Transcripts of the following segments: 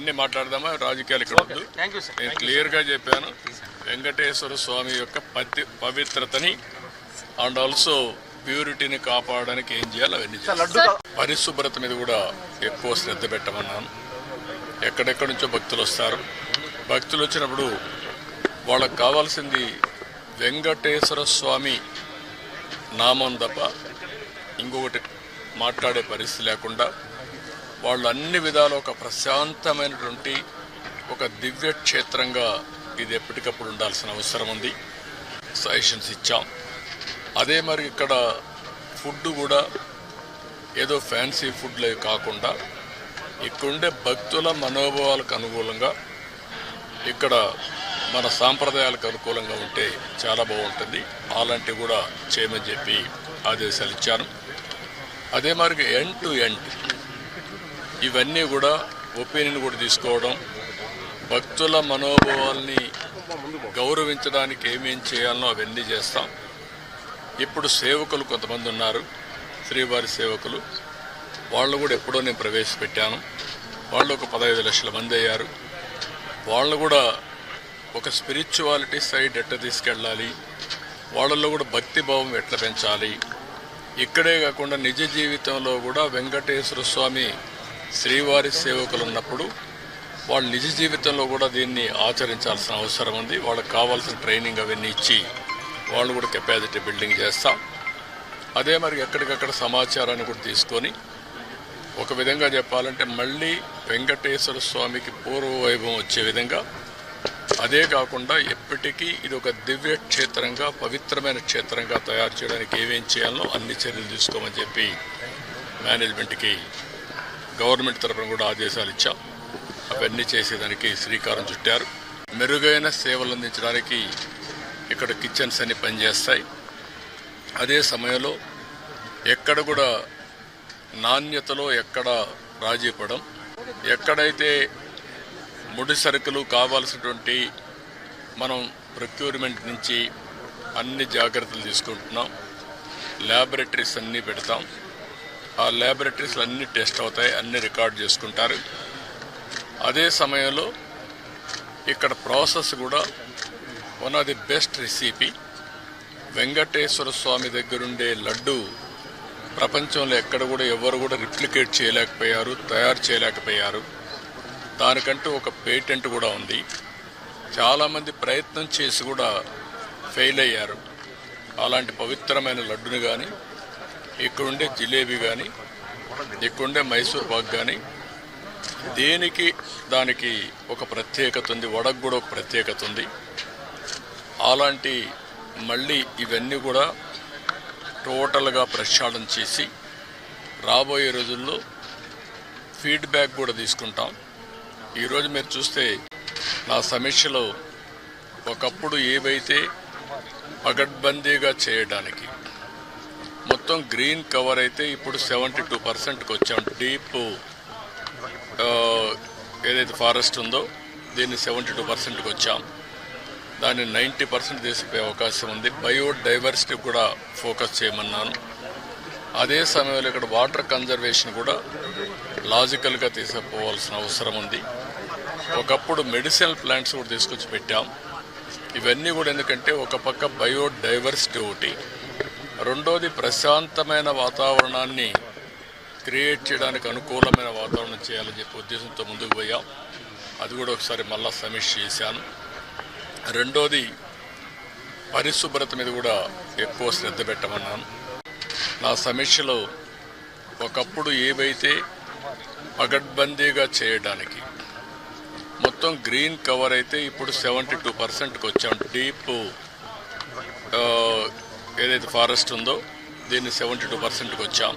అవన్నీ మాట్లాడదామా? రాజకీయాలు ఇక్కడ వద్దు. నేను క్లియర్గా చెప్పాను. వెంకటేశ్వర స్వామి యొక్క పతి పవిత్రతని అండ్ ఆల్సో ప్యూరిటీని కాపాడడానికి ఏం చేయాలి అవన్నీ పరిశుభ్రత మీద కూడా ఎక్కువ శ్రద్ధ పెట్టమన్నాను. ఎక్కడెక్కడి నుంచో భక్తులు వస్తారు. భక్తులు వచ్చినప్పుడు వాళ్ళకి కావాల్సింది వెంకటేశ్వర స్వామి నామం తప్ప ఇంకొకటి మాట్లాడే పరిస్థితి లేకుండా వాళ్ళు అన్ని విధాలు ఒక ప్రశాంతమైనటువంటి ఒక దివ్య క్షేత్రంగా ఇది ఎప్పటికప్పుడు ఉండాల్సిన అవసరం ఉంది. సజెషన్స్ ఇచ్చాం. అదే మరి ఇక్కడ ఫుడ్ కూడా ఏదో ఫ్యాన్సీ ఫుడ్లే కాకుండా ఇక్కడుండే భక్తుల మనోభావాలకు అనుకూలంగా ఇక్కడ మన సాంప్రదాయాలకు అనుకూలంగా ఉంటే చాలా బాగుంటుంది. అలాంటివి కూడా చేయమని చెప్పి ఆదేశాలు ఇచ్చాను. అదే మరి ఎండ్ టు ఎండ్ ఇవన్నీ కూడా ఒపీనియన్ కూడా తీసుకోవడం భక్తుల మనోభావాల్ని గౌరవించడానికి ఏమేం చేయాలనో అవన్నీ చేస్తాం. ఇప్పుడు సేవకులు కొంతమంది ఉన్నారు శ్రీవారి సేవకులు. వాళ్ళు కూడా ఎప్పుడో నేను ప్రవేశపెట్టాను. వాళ్ళు ఒక పదహైదు లక్షల మంది అయ్యారు. వాళ్ళు కూడా ఒక స్పిరిచువాలిటీ సైడ్ ఎట్లా తీసుకెళ్ళాలి? వాళ్ళల్లో కూడా భక్తి భావం ఎట్లా పెంచాలి? ఇక్కడే కాకుండా నిజ జీవితంలో కూడా వెంకటేశ్వర స్వామి శ్రీవారి సేవకులు ఉన్నప్పుడు వాళ్ళు నిజ జీవితంలో కూడా దీన్ని ఆచరించాల్సిన అవసరం ఉంది. వాళ్ళకి కావాల్సిన ట్రైనింగ్ అవన్నీ ఇచ్చి వాళ్ళు కూడా కెపాసిటీ బిల్డింగ్ చేస్తాం. అదే మరి ఎక్కడికక్కడ సమాచారాన్ని కూడా తీసుకొని ఒక విధంగా చెప్పాలంటే మళ్ళీ వెంకటేశ్వర స్వామికి పూర్వ వైభవం వచ్చే విధంగా అదే కాకుండా ఎప్పటికీ ఇది ఒక దివ్య క్షేత్రంగా పవిత్రమైన క్షేత్రంగా తయారు చేయడానికి ఏమేం చేయాలో అన్ని చర్యలు తీసుకోమని చెప్పి మేనేజ్మెంట్కి గవర్నమెంట్ తరఫున కూడా ఆదేశాలు ఇచ్చాం. అవన్నీ చేసేదానికి శ్రీకారం చుట్టారు. మెరుగైన సేవలు అందించడానికి ఇక్కడ కిచెన్స్ అన్ని పనిచేస్తాయి. అదే సమయంలో ఎక్కడ కూడా నాణ్యతలో ఎక్కడ రాజీ పడం ఎక్కడైతే ముడి సరుకులు కావాల్సినటువంటి మనం ప్రొక్యూర్మెంట్ నుంచి అన్ని జాగ్రత్తలు తీసుకుంటున్నాం. ల్యాబొరేటరీస్ అన్నీ పెడతాం. ఆ ల్యాబొరేటరీస్లో అన్ని టెస్ట్ అవుతాయి అన్ని రికార్డ్ చేసుకుంటారు. అదే సమయంలో ఇక్కడ ప్రాసెస్ కూడా one of the best recipe Venkateswara Swamy దగ్గరుండే లడ్డు ప్రపంచంలో ఎక్కడ కూడా ఎవరు కూడా రిప్లికేట్ చేయలేకపోయారు తయారు చేయలేకపోయారు. దానికంటూ ఒక పేటెంట్ కూడా ఉంది. చాలామంది ప్రయత్నం చేసి కూడా ఫెయిల్ అయ్యారు. అలాంటి పవిత్రమైన లడ్డును కానీ ఇక్కడుండే జిలేబీ కానీ ఇక్కడుండే మైసూర్ పాక్ కానీ దేనికి దానికి ఒక ప్రత్యేకత ఉంది వడకు కూడా ఒక ప్రత్యేకత ఉంది. అలాంటి మళ్ళీ ఇవన్నీ కూడా టోటల్గా ప్రక్షాళన చేసి రాబోయే రోజుల్లో ఫీడ్బ్యాక్ కూడా తీసుకుంటాం. ఈరోజు మీరు చూస్తే నా సమీక్షలో ఒకప్పుడు ఏవైతే పగడ్బందీగా చేయడానికి మొత్తం గ్రీన్ కవర్ అయితే ఇప్పుడు సెవెంటీ టూ పర్సెంట్కి వచ్చాం. డీప్ ఏదైతే ఫారెస్ట్ ఉందో దీన్ని సెవెంటీ టూ పర్సెంట్కి వచ్చాం. దాన్ని నైంటీ పర్సెంట్ తీసుకుపోయే అవకాశం ఉంది. బయోడైవర్సిటీ కూడా ఫోకస్ చేయమన్నాను. అదే సమయంలో ఇక్కడ వాటర్ కన్జర్వేషన్ కూడా లాజికల్గా తీసుకుపోవాల్సిన అవసరం ఉంది. ఒకప్పుడు మెడిసినల్ ప్లాంట్స్ కూడా తీసుకొచ్చి పెట్టాం. ఇవన్నీ కూడా ఎందుకంటే ఒక పక్క బయోడైవర్సిటీ ఒకటి. రెండోది ప్రశాంతమైన వాతావరణాన్ని క్రియేట్ చేయడానికి అనుకూలమైన వాతావరణం చేయాలని చెప్పి ఉద్దేశంతో ముందుకు పోయాం. అది కూడా ఒకసారి మళ్ళా సమీక్ష చేశాను. రెండోది పరిశుభ్రత మీద కూడా ఎక్కువ శ్రద్ధ పెట్టమన్నాను. నా సమీక్షలో ఒకప్పుడు ఏవైతే పగడ్బందీగా చేయడానికి మొత్తం గ్రీన్ కవర్ అయితే ఇప్పుడు సెవెంటీ టూ పర్సెంట్కి వచ్చాం. డీప్ ఏదైతే ఫారెస్ట్ ఉందో దీన్ని సెవెంటీ టూ పర్సెంట్కి వచ్చాం.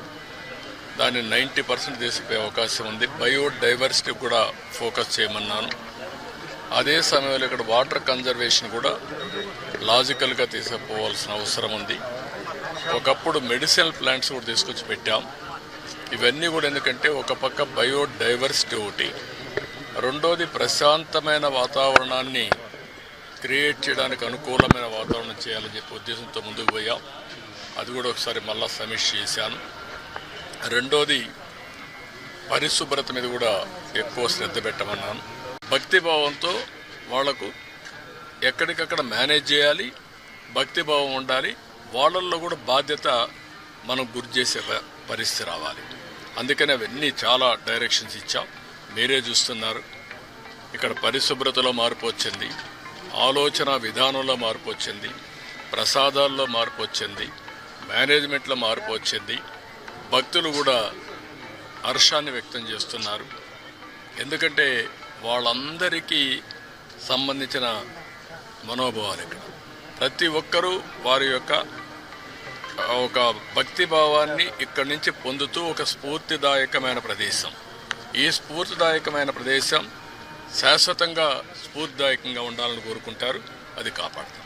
దాన్ని నైంటీ పర్సెంట్ తీసుకుపోయే అవకాశం ఉంది. బయోడైవర్సిటీ కూడా ఫోకస్ చేయమన్నాను. అదే సమయంలో ఇక్కడ వాటర్ కన్జర్వేషన్ కూడా లాజికల్గా తీసుకుపోవాల్సిన అవసరం ఉంది. ఒకప్పుడు మెడిసినల్ ప్లాంట్స్ కూడా తీసుకొచ్చి పెట్టాం. ఇవన్నీ కూడా ఎందుకంటే ఒక పక్క బయోడైవర్సిటీ ఒకటి. రెండోది ప్రశాంతమైన వాతావరణాన్ని క్రియేట్ చేయడానికి అనుకూలమైన వాతావరణం చేయాలని చెప్పి ఉద్దేశంతో ముందుకు పోయాం. అది కూడా ఒకసారి మళ్ళా సమీక్ష చేశాను. రెండోది పరిశుభ్రత మీద కూడా ఎక్కువ శ్రద్ధ పెట్టమన్నాను. భక్తి భావంతో వాళ్ళకు ఎక్కడికక్కడ మేనేజ్ చేయాలి భక్తి భావం ఉండాలి వాళ్ళల్లో కూడా బాధ్యత మనం గురి చేసే పరిస్థితి రావాలి. అందుకని అవన్నీ చాలా డైరెక్షన్స్ ఇచ్చాం. మీరే చూస్తున్నారు. ఇక్కడ పరిశుభ్రతలో మార్పు వచ్చింది. ఆలోచన విధానంలో మార్పు వచ్చింది ప్రసాదాల్లో మార్పు వచ్చింది మేనేజ్మెంట్లో మార్పు వచ్చింది. భక్తులు కూడా హర్షాన్ని వ్యక్తం చేస్తున్నారు. ఎందుకంటే వాళ్ళందరికీ సంబంధించిన మనోభావాలు ఇక్కడ. ప్రతి ఒక్కరూ వారి యొక్క ఒక భక్తి భావాన్ని ఇక్కడి నుంచి పొందుతూ ఒక స్ఫూర్తిదాయకమైన ప్రదేశం. ఈ స్ఫూర్తిదాయకమైన ప్రదేశం శాశ్వతంగా స్ఫూర్తిదాయకంగా ఉండాలని కోరుకుంటారు. అది కాపాడుతారు